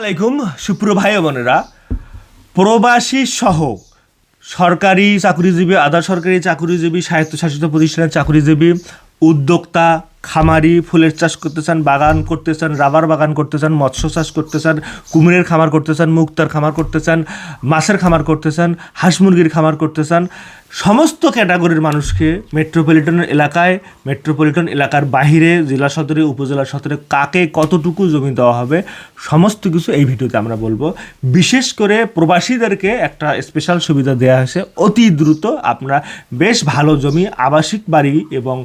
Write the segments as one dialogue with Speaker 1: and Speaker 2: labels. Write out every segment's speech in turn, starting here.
Speaker 1: আলাইকুম সুপ্রিয় ভাই বোনেরা। প্রবাসী সহ সরকারি চাকরিজীবী, আধা সরকারি চাকরিজীবী, স্বায়ত্তশাসিত প্রতিষ্ঠানের চাকরিজীবী, উদ্যোক্তা, খামারি, ফুলের চাষ করতে চান, বাগান করতে চান, রাবার বাগান করতে চান, মৎস্য চাষ করতে চান, কুমিরের খামার করতে চান, মুক্তার খামার করতে চান, মাছের খামার করতে চান, হাঁস মুরগির খামার করতে চান সমস্ত ক্যাটাগরির মানুষকে মেট্রোপলিটন এলাকায় মেট্রোপলিটন এলাকার বাহিরে, জেলা সদরে, উপজেলা সদরে কাকে কতটুকু জমি দেওয়া হবে, সমস্ত কিছু এই ভিডিওতে আমরা বলব। বিশেষ করে প্রবাসীদেরকে একটা স্পেশাল সুবিধা দেওয়া হয়েছে, অতি দ্রুত আপনারা বেশ ভালো জমি, আবাসিক বাড়ি এবং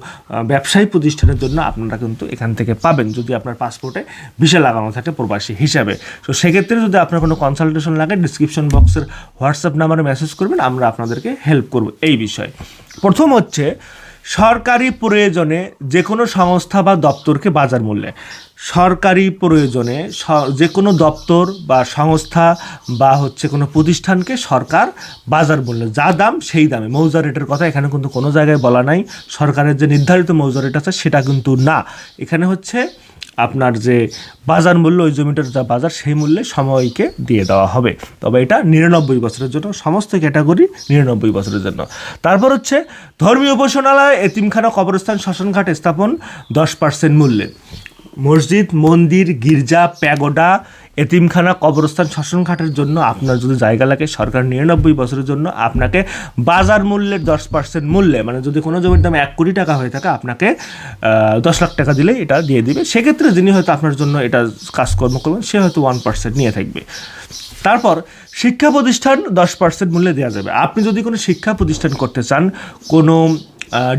Speaker 1: ব্যবসায়ী প্রতিষ্ঠানের জন্য আপনারা কিন্তু এখান থেকে পাবেন যদি আপনার পাসপোর্টে ভিসা লাগানো থাকে প্রবাসী হিসাবে। তো সেক্ষেত্রে যদি আপনার কোনো কনসালটেশন লাগে ডিসক্রিপশন বক্সের হোয়াটসঅ্যাপ নাম্বারে মেসেজ করবেন, আমরা আপনাদেরকে হেল্প করব। এই বিষয়ে। প্রথম হচ্ছে, সরকারি প্রয়োজনে যে কোনো সংস্থা বা দপ্তরকে বাজার মূল্যে। সরকারি প্রয়োজনে যে কোনো দপ্তর বা সংস্থা বা হচ্ছে কোনো প্রতিষ্ঠানকে সরকার বাজার মূল্যে, যা দাম সেই দামে। মৌজা রেটের কথা এখানে কিন্তু কোনো জায়গায় বলা নাই। সরকারের যে নির্ধারিত মৌজা রেট আছে, সেটা কিন্তু না। এখানে হচ্ছে আপনার যে বাজার মূল্য, ওই জমিটার যা বাজার, সেই মূল্যে সময়কে দিয়ে দেওয়া হবে। তবে এটা নিরানব্বই বছরের জন্য, সমস্ত ক্যাটাগরি নিরানব্বই বছরের জন্য। তারপর হচ্ছে ধর্মীয় উপাসনালয়, এতিমখানা কবরস্থান, শ্মশানঘাট স্থাপন, দশ পার্সেন্ট মূল্যে। মসজিদ, মন্দির, গির্জা, প্যাগোডা, এতিমখানা, কবরস্থান, শ্মশানঘাটের জন্য আপনার যদি জায়গা লাগে, সরকার নিরানব্বই বছরের জন্য আপনাকে বাজার মূল্যের দশ পার্সেন্ট মূল্যে মানে যদি কোনো জমির দাম এক কোটি টাকা হয়ে থাকে, আপনাকে দশ লাখ টাকা দিলে এটা দিয়ে দিবে। সেক্ষেত্রে যিনি হয়তো আপনার জন্য এটা কাজকর্ম করবেন, সে হয়তো ওয়ান পার্সেন্ট নিয়ে থাকবে। তারপর, শিক্ষা প্রতিষ্ঠান দশ পার্সেন্ট মূল্যে দেওয়া যাবে। আপনি যদি কোনো শিক্ষা প্রতিষ্ঠান করতে চান, কোনো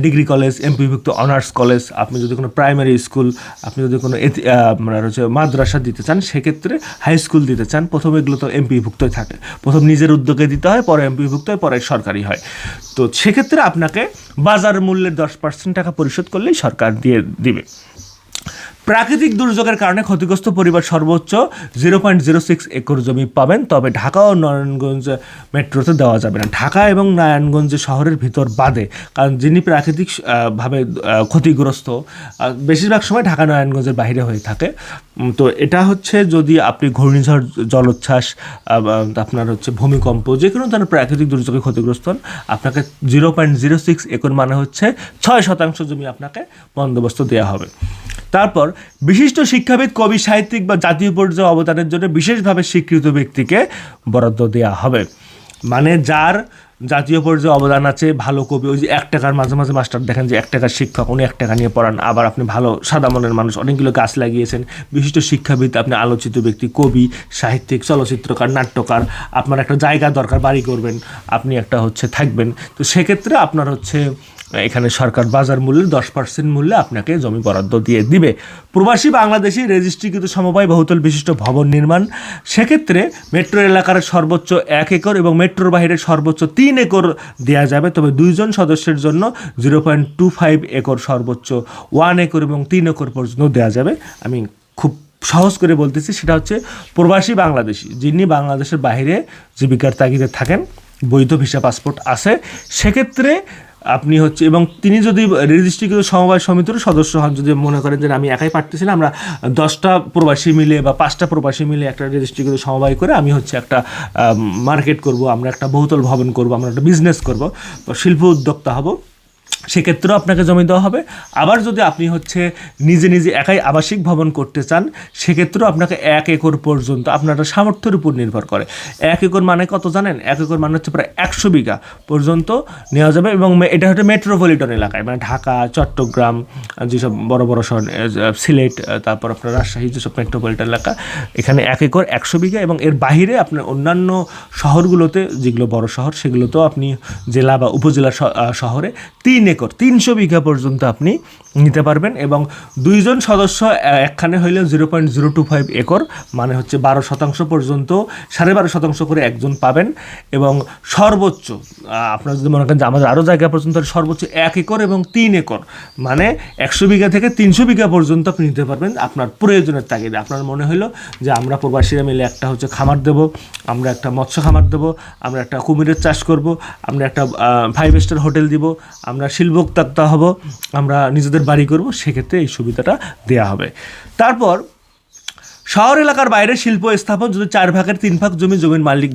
Speaker 1: ডিগ্রি কলেজ এমপিভুক্ত অনার্স কলেজ আপনি যদি কোনো প্রাইমারি স্কুল আপনি যদি কোনো হচ্ছে মাদ্রাসা দিতে চান, সেক্ষেত্রে হাই স্কুল দিতে চান। প্রথম এগুলো তো এমপিভুক্তই থাকে। প্রথম নিজের উদ্যোগে দিতে হয়, পরে এমপিভুক্ত হয় পরে সরকারি হয়। তো সেক্ষেত্রে আপনাকে বাজার মূল্যের দশ পার্সেন্ট টাকা পরিশোধ করলেই সরকার দিয়ে দিবে। প্রাকৃতিক দুর্যোগের কারণে ক্ষতিগ্রস্ত পরিবার সর্বোচ্চ zero point zero six acre জমি পাবেন, তবে ঢাকা ও নারায়ণগঞ্জ মেট্রোতে দেওয়া যাবে না। ঢাকা এবং নারায়ণগঞ্জ শহরের ভিতর বাদে, কারণ যিনি প্রাকৃতিক ভাবে ক্ষতিগ্রস্ত বেশিরভাগ সময় ঢাকা নারায়ণগঞ্জের বাইরে হয়ে থাকে। তো এটা হচ্ছে যদি আপনি ঘূর্ণিঝড়, জলোচ্ছ্বাস আপনার হচ্ছে ভূমিকম্প, যে কোনো ধরনের প্রাকৃতিক দুর্যোগে ক্ষতিগ্রস্ত হন, আপনাকে zero point zero six acre মানে হচ্ছে ছয় শতাংশ জমি আপনাকে বন্দোবস্ত দেওয়া হবে। তারপর বিশিষ্ট শিক্ষাবিদ, কবি, সাহিত্যিক বা জাতীয় পর্যায়ে অবদানের জন্য বিশেষভাবে স্বীকৃত ব্যক্তিকে বরাদ্দ দেওয়া হবে। মানে যার জাতীয় পর্যায়ে অবদান আছে, ভালো কবি, ওই যে এক টাকার মাঝে মাঝে মাস্টার দেখেন যে এক টাকার শিক্ষক, উনি এক টাকা নিয়ে পড়ান, আবার আপনি ভালো সাদা মনের মানুষ, অনেকগুলো গাছ লাগিয়েছেন, বিশিষ্ট শিক্ষাবিদ, আপনি আলোচিত ব্যক্তি, কবি, সাহিত্যিক, চলচ্চিত্রকার, নাট্যকার, আপনার একটা জায়গা দরকার, বাড়ি করবেন, আপনি একটা হচ্ছে থাকবেন। তো সেক্ষেত্রে আপনার হচ্ছে এখানে সরকার বাজার মূল্যের দশ পার্সেন্ট মূল্যে আপনাকে জমি বরাদ্দ দিয়ে দিবে। প্রবাসী বাংলাদেশি রেজিস্ট্রিকৃত সমবায় বহুতল বিশিষ্ট ভবন নির্মাণ। সেক্ষেত্রে মেট্রো এলাকার সর্বোচ্চ এক একর এবং মেট্রোর বাইরে সর্বোচ্চ তিন একর দেওয়া যাবে। তবে দুইজন সদস্যের জন্য zero point two five acre সর্বোচ্চ ওয়ান একর এবং তিন একর পর্যন্ত দেওয়া যাবে। আমি খুব সহজ করে বলতেছি, সেটা হচ্ছে প্রবাসী বাংলাদেশি যিনি বাংলাদেশের বাইরে জীবিকার তাগিদে থাকেন, বৈধ ভিসা পাসপোর্ট আছে, সেক্ষেত্রে আপনি হচ্ছে, এবং তিনি যদি রেজিস্ট্রিকৃত সমবায় সমিতির সদস্য হন, যদি মনে করেন যে আমি একাই পারতেছি না, আমরা দশটা প্রবাসী মিলে বা পাঁচটা প্রবাসী মিলে একটা রেজিস্ট্রিকৃত সমবায় করে আমি হচ্ছে একটা মার্কেট করব, আমরা একটা বহুতল ভবন করব, আমরা একটা বিজনেস করব শিল্প উদ্যোক্তা হব। সেক্ষেত্রেও আপনাকে জমি দেওয়া হবে। আবার যদি আপনি হচ্ছে নিজে নিজে একাই আবাসিক ভবন করতে চান, সেক্ষেত্রেও আপনাকে এক একর পর্যন্ত আপনার সামর্থ্যের উপর নির্ভর করে। এক একর মানে কত জানেন? এক একর মানে হচ্ছে প্রায় একশো বিঘা পর্যন্ত নেওয়া যাবে এবং এটা হচ্ছে মেট্রোপলিটন এলাকায়। মানে ঢাকা, চট্টগ্রাম, যেসব বড় বড় শহর সিলেট তারপর আপনার রাজশাহী যেসব মেট্রোপলিটন এলাকা, এখানে এক একর একশো বিঘা এবং এর বাইরে আপনার অন্যান্য শহরগুলোতে, যেগুলো বড় শহর, সেগুলোতেও আপনি জেলা বা উপজেলা শহরে তিন একর তিনশো বিঘা পর্যন্ত আপনি নিতে পারবেন এবং দুইজন সদস্য একখানে হইলে zero point zero two five acre মানে হচ্ছে বারো শতাংশ পর্যন্ত, সাড়ে বারো শতাংশ করে একজন পাবেন এবং সর্বোচ্চ আপনারা যদি মনে করেন যে আমাদের আরও জায়গা পর্যন্ত সর্বোচ্চ এক একর এবং তিন একর মানে একশো বিঘা থেকে তিনশো বিঘা পর্যন্ত আপনি নিতে পারবেন আপনার প্রয়োজনের তাগিদে। আপনার মনে হলো যে আমরা প্রবাসীরা মিলে একটা হচ্ছে খামার দেব, আমরা একটা মৎস্য খামার দেব, আমরা একটা কুমিরের চাষ করব, আমরা একটা ফাইভ স্টার হোটেল দিব, আমরা শিল্পোক্তা হব, আমরা নিজেদের বাড়ি করব সেক্ষেত্রে এই সুবিধাটা দেয়া হবে। তারপর শহর এলাকার বাইরে শিল্প স্থাপন যদি চার ভাগের তিন ভাগ জমি জমির মালিক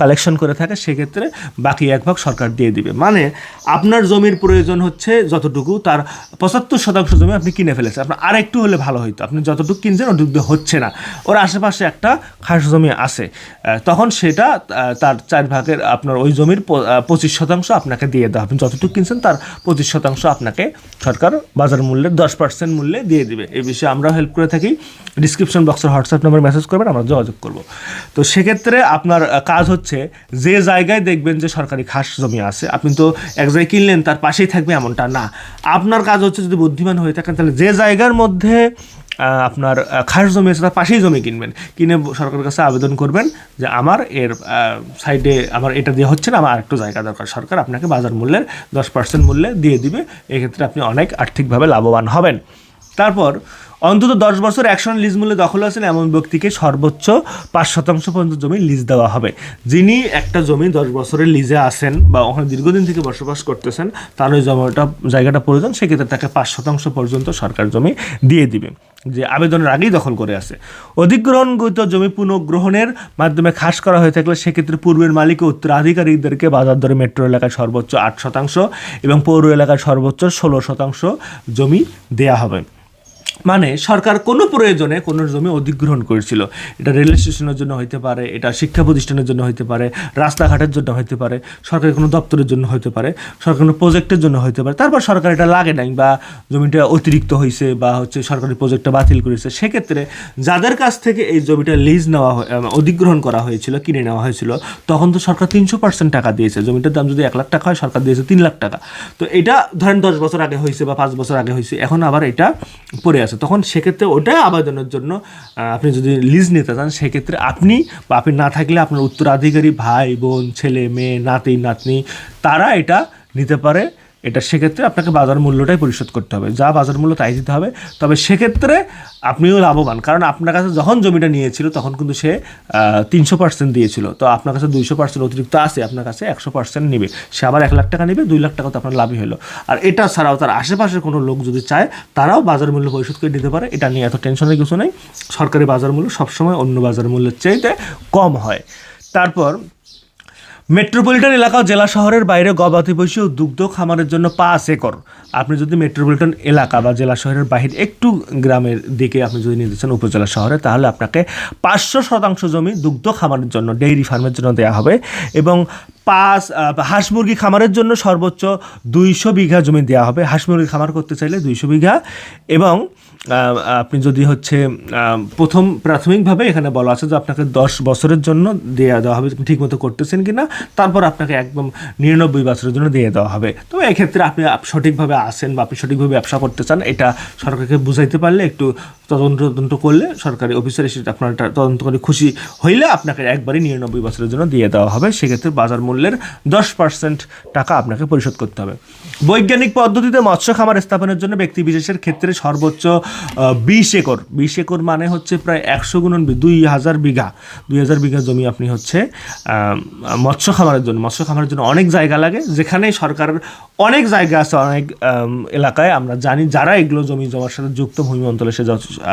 Speaker 1: কালেকশন করে থাকে, সেক্ষেত্রে বাকি এক ভাগ সরকার দিয়ে দিবে। মানে আপনার জমির প্রয়োজন হচ্ছে যতটুকু, তার পঁচাত্তর শতাংশ জমি আপনি কিনে ফেলেছেন। আপনার আর একটু হলে ভালো হইতো। আপনি যতটুকু কিনছেন ওটুকু হচ্ছে না। ওর আশেপাশে একটা খাস জমি আছে। তখন সেটা তার চার ভাগের আপনার ওই জমির পঁচিশ শতাংশ আপনাকে দিয়ে দেওয়া আপনি যতটুকু কিনছেন, তার পঁচিশ শতাংশ আপনাকে সরকার বাজার মূল্যের দশ পার্সেন্ট মূল্যে দিয়ে দিবে। এই বিষয়ে আমরা হেল্প করে থাকি। ডিসক্রিপশন বক্সের হোয়াটসঅ্যাপ নাম্বার মেসেজ করবেন, আমরা যোগাযোগ করব। তো সেক্ষেত্রে আপনার কাজ হচ্ছে যে জায়গায় দেখবেন যে সরকারি খাস জমি আছে, আপনি তো এক জায়গায় কিনলেন, তার পাশেই থাকবে এমনটা না। আপনার কাজ হচ্ছে যদি বুদ্ধিমান হয়ে থাকেন, তাহলে যে জায়গার মধ্যে আপনার খাস জমি আছে, তার পাশেই জমি কিনবেন। কিনে সরকারের কাছে আবেদন করবেন যে আমার এর সাইডে আমার এটা দিয়ে হচ্ছে না, আমার আরেকটু জায়গা দরকার। সরকার আপনাকে বাজার মূল্যের দশ পার্সেন্ট মূল্যে দিয়ে দিবে, এক্ষেত্রে আপনি অনেক আর্থিকভাবে লাভবান হবেন। তারপর অন্তত দশ বছর একশন লিজ মূল্যে দখল আছেন এমন ব্যক্তিকে সর্বোচ্চ পাঁচ শতাংশ পর্যন্ত জমি লিজ দেওয়া হবে। যিনি একটা জমি দশ বছরের লিজে আসেন বা ওখানে দীর্ঘদিন থেকে বসবাস করতেছেন, তার ওই জমিটা, জায়গাটা প্রয়োজন, সেক্ষেত্রে তাকে পাঁচ শতাংশ পর্যন্ত সরকার জমি দিয়ে দিবে, যে আবেদনের আগেই দখল করে আছে। অধিগ্রহণগত জমি পুনঃগ্রহণের মাধ্যমে খাস করা হয়ে থাকলে সেক্ষেত্রে পূর্বের মালিক ও উত্তরাধিকারীদেরকে বাজার দরে মেট্রো এলাকায় সর্বোচ্চ আট শতাংশ এবং পৌর এলাকায় সর্বোচ্চ ষোলো শতাংশ জমি দেয়া হবে। মানে সরকার কোনো প্রয়োজনে কোনো জমি অধিগ্রহণ করেছিল। এটা রেল স্টেশনের জন্য হইতে পারে, এটা শিক্ষা প্রতিষ্ঠানের জন্য হইতে পারে, রাস্তাঘাটের জন্য হইতে পারে, সরকারের কোনো দপ্তরের জন্য হইতে পারে সরকার কোনো প্রজেক্টের জন্য হইতে পারে। তারপর সরকার এটা লাগে নাই বা জমিটা অতিরিক্ত হয়েছে বা হচ্ছে সরকারি প্রজেক্টটা বাতিল করেছে। সেক্ষেত্রে যাদের কাছ থেকে এই জমিটা লিজ নেওয়া অধিগ্রহণ করা হয়েছিল, কিনে নেওয়া হয়েছিল, তখন তো সরকার তিনশো পার্সেন্ট টাকা দিয়েছে। জমিটার দাম যদি এক লাখ টাকা হয়, সরকার দিয়েছে তিন লাখ টাকা। তো এটা ধরেন দশ বছর আগে হয়েছে বা পাঁচ বছর আগে হয়েছে এখন আবার এটা পড়ে আছে। তখন সেক্ষেত্রে ওটা আবেদনের জন্য আপনি যদি লিজ নিতে চান, সেক্ষেত্রে আপনি বা আপনি না থাকলে আপনার উত্তরাধিকারী ভাই, বোন, ছেলে, মেয়ে, নাতি, নাতনি, তারা এটা নিতে পারে। এটা সেক্ষেত্রে আপনাকে বাজার মূল্যটাই পরিশোধ করতে হবে। যা বাজার মূল্য তাই দিতে হবে। তবে সেক্ষেত্রে আপনিও লাভবান। কারণ আপনার কাছে যখন জমিটা নিয়েছিল, তখন কিন্তু সে তিনশো পার্সেন্ট দিয়েছিল। তো আপনার কাছে দুইশো পার্সেন্ট অতিরিক্ত আছে, আপনার কাছে একশো পার্সেন্ট নেবে। সে আবার এক লাখ টাকা নেবে, দুই লাখ টাকা তো আপনার লাভই হলো। আর এটা ছাড়াও তার আশেপাশের কোনো লোক যদি চায়, তারাও বাজার মূল্য পরিশোধ করে দিতে পারে। এটা নিয়ে এত টেনশনের কিছু নেই। সরকারি বাজার মূল্য সবসময় অন্য বাজার মূল্যের চাইতে কম হয়। তারপর মেট্রোপলিটন এলাকা জেলা শহরের বাইরে গবাদি পশু ও দুগ্ধ খামারের জন্য পাঁচ একর। আপনি যদি মেট্রোপলিটন এলাকা বা জেলা শহরের বাহিরে একটু গ্রামের দিকে আপনি যদি নিতে চান উপজেলা শহরে, তাহলে আপনাকে পাঁচশো শতাংশ জমি দুগ্ধ খামারের জন্য, ডেইরি ফার্মের জন্য দেওয়া হবে এবং পাঁচ হাঁস মুরগি খামারের জন্য সর্বোচ্চ দুইশো বিঘা জমি দেওয়া হবে। হাঁস মুরগি খামার করতে চাইলে দুইশো বিঘা এবং আপনি যদি হচ্ছে প্রথম প্রাথমিকভাবে এখানে বলা আছে যে আপনাকে দশ বছরের জন্য দেওয়া দেওয়া হবে ঠিক মতো করতেছেন কিনা, তারপর আপনাকে একদম নিরানব্বই বছরের জন্য দিয়ে দেওয়া হবে। তো এক্ষেত্রে আপনি আপ- সঠিকভাবে আসেন বা আপনি সঠিকভাবে ব্যবসা করতে চান, এটা সরকারকে বুঝাইতে পারলে, একটু তদন্ত তদন্ত করলে, সরকারি অফিসার এসে আপনার তদন্ত করে খুশি হইলে আপনাকে একবারই নিরানব্বই বছরের জন্য দিয়ে দেওয়া হবে। সেক্ষেত্রে বাজার মূল্যের দশ পার্সেন্ট টাকা আপনাকে পরিশোধ করতে হবে। বৈজ্ঞানিক পদ্ধতিতে মৎস্য খামার স্থাপনের জন্য ব্যক্তি বিশেষের ক্ষেত্রে সর্বোচ্চ বিশ একর। বিশ একর মানে হচ্ছে প্রায় একশো গুণন দুই হাজার বিঘা। দুই হাজার বিঘা জমি আপনি হচ্ছে মৎস্য খামারের জন্য মৎস্য খামারের জন্য অনেক জায়গা লাগে। যেখানে সরকারের অনেক জায়গা আছে, অনেক এলাকায়। আমরা জানি যারা এগুলো জমি জমার সাথে যুক্ত ভূমি অঞ্চলে সে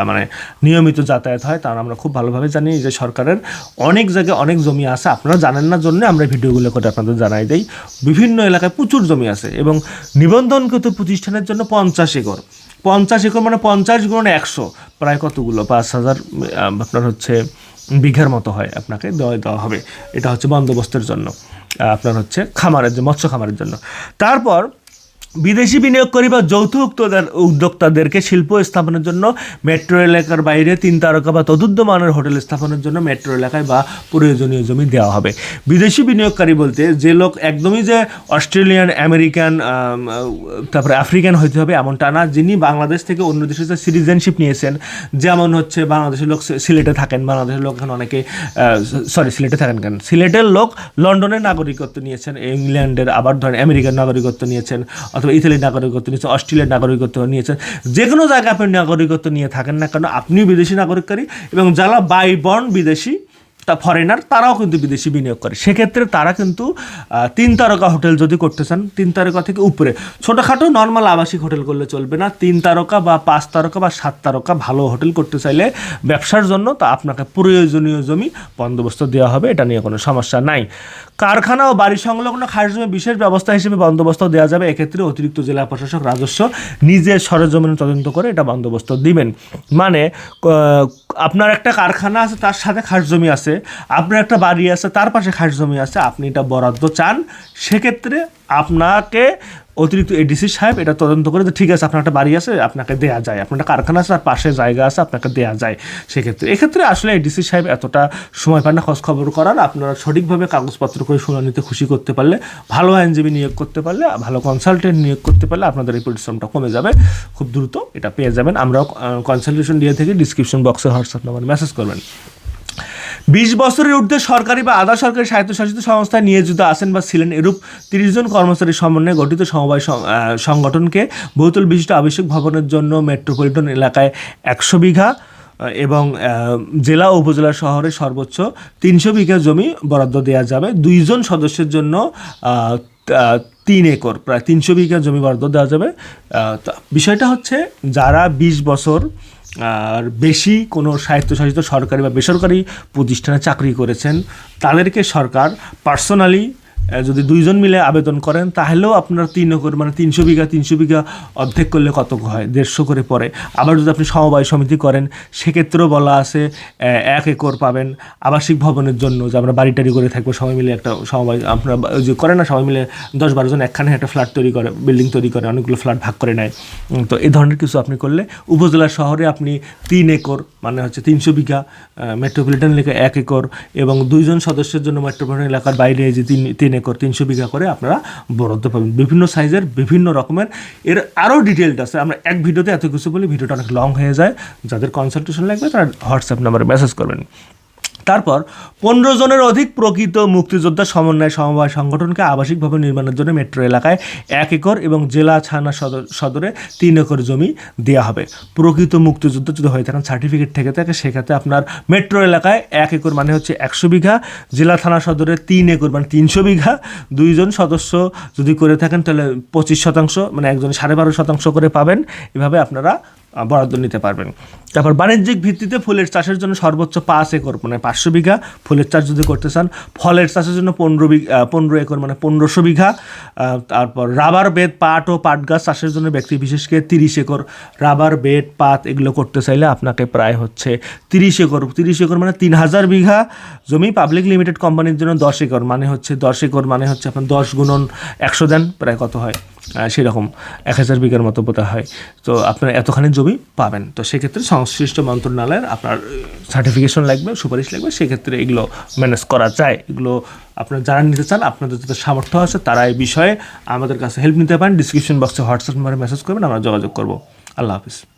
Speaker 1: মানে নিয়মিত যাতায়াত হয়, তারা আমরা খুব ভালোভাবে জানি যে সরকারের অনেক জায়গায় অনেক জমি আছে। আপনারা জানেন না জন্য আমরা ভিডিওগুলো করে আপনাদের জানাই দেই। বিভিন্ন এলাকায় প্রচুর জমি আছে এবং নিবন্ধনকৃত প্রতিষ্ঠানের জন্য পঞ্চাশ একর। পঞ্চাশ একর মানে পঞ্চাশ গুণ একশো, প্রায় কতগুলো? পাঁচ হাজার আপনার হচ্ছে বিঘার মতো হয় আপনাকে দেওয়া দেওয়া হবে। এটা হচ্ছে বন্দোবস্তের জন্য আপনার হচ্ছে খামারের জন্য মৎস্য খামারের জন্য। তারপর বিদেশি বিনিয়োগকারী বা যৌথ উদ্যোক্তাদেরকে শিল্প স্থাপনের জন্য, মেট্রো এলাকার বাইরে তিন তারকা বা তদুদ্ধ মানের হোটেল স্থাপনের জন্য মেট্রো এলাকায় বা প্রয়োজনীয় জমি দেওয়া হবে। বিদেশি বিনিয়োগকারী বলতে যে লোক একদমই যে অস্ট্রেলিয়ান, আমেরিকান তারপরে আফ্রিকান হইতে হবে এমনটা না, যিনি বাংলাদেশ থেকে অন্য দেশে যে সিটিজেনশিপ নিয়েছেন, যেমন হচ্ছে বাংলাদেশের লোক সিলেটে থাকেন, বাংলাদেশের লোক এখানে অনেকে সরি, সিলেটে থাকেন কেন? সিলেটের লোক লন্ডনের নাগরিকত্ব নিয়েছেন, ইংল্যান্ডের আবার ধরেন আমেরিকার নাগরিকত্ব নিয়েছেন, অথবা ইতালির নাগরিকত্ব নিয়েছেন অস্ট্রেলিয়ার নাগরিকত্ব নিয়েছেন যে কোনো জায়গায় আপনি নাগরিকত্ব নিয়ে থাকেন না কেন, আপনিও বিদেশি নাগরিককারী এবং যারা বাই বর্ন বিদেশি তা ফরেনার তারাও কিন্তু বিদেশি বিনিয়োগ করে। সেক্ষেত্রে তারা কিন্তু তিন তারকা হোটেল যদি করতে চান, তিন তারকা থেকে উপরে। ছোটোখাটো নর্মাল আবাসিক হোটেল করলে চলবে না। তিন তারকা বা পাঁচ তারকা বা সাত তারকা ভালো হোটেল করতে চাইলে ব্যবসার জন্য তা আপনাকে প্রয়োজনীয় জমি বন্দোবস্ত দেওয়া হবে। এটা নিয়ে কোনো সমস্যা নাই। কারখানা ও বাড়ি সংলগ্ন খাস জমি বিশেষ ব্যবস্থা হিসেবে বন্দোবস্ত দেওয়া যাবে। এক্ষেত্রে অতিরিক্ত জেলা প্রশাসক রাজস্ব নিজে সরজমিনে তদন্ত করে এটা বন্দোবস্ত দিবেন। মানে আপনার একটা কারখানা আছে, তার সাথে খাস জমি আছে। আপনার একটা বাড়ি আছে, তার পাশে খাস জমি আছে, আপনি এটা বরাদ্দ চান, সেক্ষেত্রে আপনাকে অতিরিক্ত এডিসি সাহেব এটা তদন্ত করে যে ঠিক আছে, আপনার একটা বাড়ি আছে, আপনাকে দেয়া যায়। আপনার একটা কারখানা আছে আর পাশে জায়গা আছে, আপনাকে দেয়া যায়। সেক্ষেত্রে, এক্ষেত্রে আসলে এডিসি সাহেব এতটা সময় পান না খোঁজ খবর করার, আপনারা সঠিকভাবে কাগজপত্র করে শুনানিতে খুশি করতে পারলে, ভালো আইনজীবী নিয়োগ করতে পারলে, ভালো কনসালটেন্ট নিয়োগ করতে পারলে আপনাদের এই পরিশ্রমটা কমে যাবে। খুব দ্রুত এটা পেয়ে যাবেন। আমরাও কনসালটেশন দিয়ে থেকে ডিসক্রিপশন বক্সে হোয়াটসঅ্যাপ নাম্বার মেসেজ করবেন। বিশ বছরের ঊর্ধ্বে সরকারি বা আধা সরকারি স্বায়ত্তশাসিত সংস্থায় নিয়োজিত আছেন বা ছিলেন এরূপ তিরিশ জন কর্মচারীর সমন্বয়ে গঠিত সমবায় সংগঠনকে বহুতল বিশিষ্ট আবশ্যক ভবনের জন্য মেট্রোপলিটন এলাকায় একশো বিঘা এবং জেলা উপজেলা শহরে সর্বোচ্চ তিনশো বিঘা জমি বরাদ্দ দেওয়া যাবে। দুইজন সদস্যের জন্য তিন একর, প্রায় তিনশো বিঘা জমি বরাদ্দ দেওয়া যাবে। বিষয়টা হচ্ছে, যারা বিশ বছর আর বেশি কোনো সাহিত্যশাসিত সরকারি বা বেসরকারি প্রতিষ্ঠানে চাকরি করেছেন তাদেরকে সরকার পার্সোনালি যদি দুইজন মিলে আবেদন করেন, তাহলেও আপনার তিন একর মানে তিনশো বিঘা তিনশো বিঘা অর্ধেক করলে কত হয়? দেড়শো করে পড়ে। আবার যদি আপনি সমবায় সমিতি করেন, সেক্ষেত্রেও বলা আছে এক একর পাবেন আবাসিক ভবনের জন্য, যে আমরা বাড়ি টাড়ি করে থাকব, সবাই মিলে একটা সমবায়, আপনারা যে করে না, সবাই মিলে দশ বারোজন একখানে একটা ফ্ল্যাট তৈরি করে বিল্ডিং তৈরি করে, অনেকগুলো ফ্ল্যাট ভাগ করে নেয়। তো এই ধরনের কিছু আপনি করলে, উপজেলা শহরে আপনি তিন একর মানে হচ্ছে তিনশো বিঘা মেট্রোপলিটন এলাকায় এক একর, এবং দুইজন সদস্যের জন্য মেট্রোপলিটন এলাকার বাইরে যে তিন তিন একর তিনশো বিঘা করে আপনারা বরাদ্দ পাবেন। বিভিন্ন সাইজের, বিভিন্ন রকমের। এর আরও ডিটেলড আছে। আমরা এক ভিডিওতে এত কিছু বলি, ভিডিওটা অনেক লং হয়ে যায়। যাদের কনসালটেশন লাগবে তারা হোয়াটসঅ্যাপ নাম্বারে মেসেজ করবেন। তারপর পনেরো জনের অধিক প্রকৃত মুক্তিযোদ্ধা সমন্বয় সমবায় সংগঠনকে আবাসিক ভবন নির্মাণের জন্য মেট্রো এলাকায় এক একর এবং জেলা ছানা সদর সদরে তিন একর জমি দেওয়া হবে। প্রকৃত মুক্তিযোদ্ধা যদি হয়ে থাকেন সার্টিফিকেট থেকে থাকে, সেক্ষেত্রে আপনার মেট্রো এলাকায় এক একর মানে হচ্ছে একশো বিঘা, জেলা থানা সদরে তিন একর মানে তিনশো বিঘা। দুইজন সদস্য যদি করে থাকেন, তাহলে পঁচিশ শতাংশ মানে একজন সাড়ে বারো শতাংশ করে পাবেন। এভাবে আপনারা বরাদ্দ নিতে পারবেন। তারপর বাণিজ্যিক ভিত্তিতে ফুলের চাষের জন্য সর্বোচ্চ পাঁচ একর মানে পাঁচশো বিঘা ফুলের চাষ যদি করতে চান, ফলের চাষের জন্য পনেরো বিঘা পনেরো একর মানে পনেরোশো বিঘা তারপর রাবার, বেত, পাট ও পাট গাছ চাষের জন্য ব্যক্তি বিশেষকে তিরিশ একর, রাবার, বেত, পাত এগুলো করতে চাইলে আপনাকে প্রায় হচ্ছে তিরিশ একর তিরিশ একর মানে তিন হাজার বিঘা জমি পাবলিক লিমিটেড কোম্পানির জন্য দশ একর মানে হচ্ছে দশ একর মানে হচ্ছে আপনার দশ গুণন একশো দেন, প্রায় কত হয়? সেরকম এক হাজার বিঘার মতো বোধ হয়। তো আপনার এতখানি জমি পাবেন। তো সেক্ষেত্রে সংশ্লিষ্ট মন্ত্রণালয়ের আপনার সার্টিফিকেশন লাগবে, সুপারিশ লাগবে, সেক্ষেত্রে এগুলো ম্যানেজ করা যায়। এগুলো আপনার যারা নিতে চান, আপনাদের যাতে সামর্থ্য আছে, তারা এই বিষয়ে আমাদের কাছে হেল্প নিতে পারেন। ডিসক্রিপশন বক্সে হোয়াটসঅ্যাপ নাম্বারে মেসেজ করবেন, আমরা যোগাযোগ করব। আল্লাহ হাফিজ।